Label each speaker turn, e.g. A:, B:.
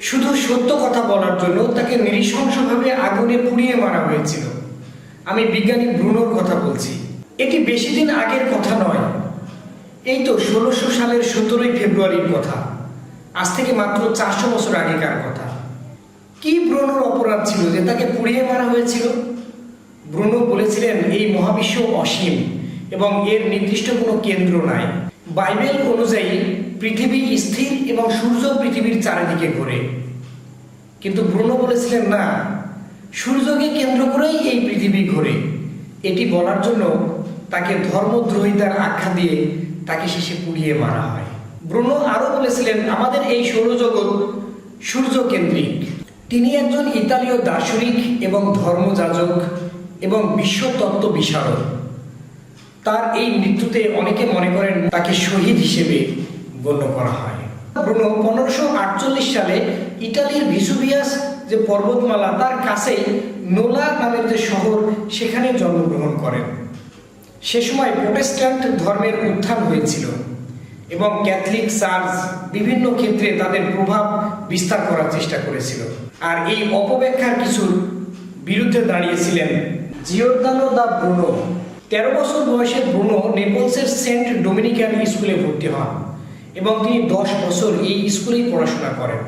A: শুধু সত্য কথা বলার জন্য তাকে নৃশংসভাবে আগুনে পুড়িয়ে মারা হয়েছিল। আমি বিজ্ঞানী ব্রুনোর কথা বলছি। এটি বেশি দিন আগের কথা নয়। এই তো ষোলোশো সালের সতেরোই ফেব্রুয়ারির কথা। আজ থেকে মাত্র চারশো বছর আগেকার কথা। কি ব্রুনোর অপরাধ ছিল যে তাকে পুড়িয়ে মারা হয়েছিল? ব্রুনো বলেছিলেন, এই মহাবিশ্ব অসীম এবং এর নির্দিষ্ট কোনো কেন্দ্র নাই। বাইবেল অনুযায়ী পৃথিবী স্থির এবং সূর্য পৃথিবীর চারিদিকে ঘোরে। কিন্তু ব্রুনো বলেছিলেন, না, সূর্যকে কেন্দ্র করেই এই পৃথিবী ঘোরে। এটি বলার জন্য তাকে ধর্মদ্রোহিতার আখ্যা দিয়ে তাকে শেষে পুড়িয়ে মারা হয়। ব্রুনো আরও বলেছিলেন, আমাদের এই সৌরজগৎ সূর্য কেন্দ্রিক তিনি একজন ইতালীয় দার্শনিক এবং ধর্মযাজক এবং বিশ্বতত্ত্ব বিশারদ। তার এই মৃত্যুতে অনেকে মনে করেন তাকে শহীদ হিসেবে গণ্য করা হয়। পনেরোশো আটচল্লিশ সালে ইটালির ভিসুভিয়াস যে পর্বতমালা, তার নোলা নামের যে শহর, সেখানে জন্মগ্রহণ করেন। সে সময় প্রোটেস্ট্যান্ট ধর্মের উত্থান হয়েছিল এবং ক্যাথলিক চার্চ বিভিন্ন ক্ষেত্রে তাদের প্রভাব বিস্তার করার চেষ্টা করেছিল। আর এই অপব্যাখ্যার কিছুর বিরুদ্ধে দাঁড়িয়েছিলেন জিওর্দানো দা ব্রুনো। তেরো বছর বয়সে ব্রুনো নেপলসের সেন্ট ডোমিনিকান স্কুলে ভর্তি হন এবং তিনি দশ বছর এই স্কুলেই পড়াশোনা করেন।